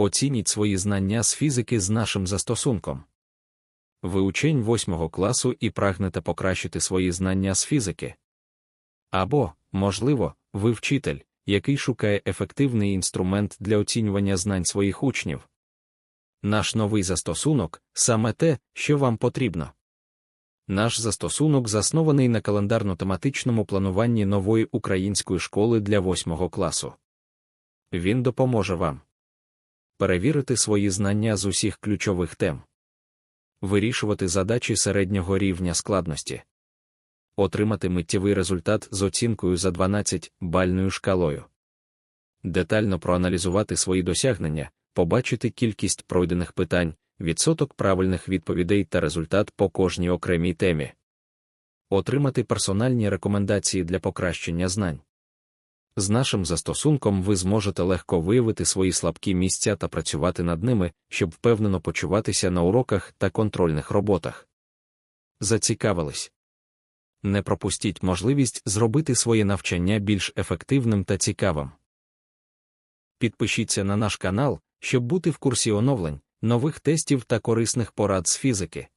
Оцініть свої знання з фізики з нашим застосунком. Ви учень 8 класу і прагнете покращити свої знання з фізики. Або, можливо, ви вчитель, який шукає ефективний інструмент для оцінювання знань своїх учнів. Наш новий застосунок саме те, що вам потрібно. Наш застосунок заснований на календарно-тематичному плануванні нової української школи для 8 класу. Він допоможе вам перевірити свої знання з усіх ключових тем, вирішувати задачі середнього рівня складності, отримати миттєвий результат з оцінкою за 12 бальною шкалою, детально проаналізувати свої досягнення, побачити кількість пройдених питань, відсоток правильних відповідей та результат по кожній окремій темі, отримати персональні рекомендації для покращення знань. З нашим застосунком ви зможете легко виявити свої слабкі місця та працювати над ними, щоб впевнено почуватися на уроках та контрольних роботах. Зацікавились. Не пропустіть можливість зробити своє навчання більш ефективним та цікавим. Підпишіться на наш канал, щоб бути в курсі оновлень, нових тестів та корисних порад з фізики.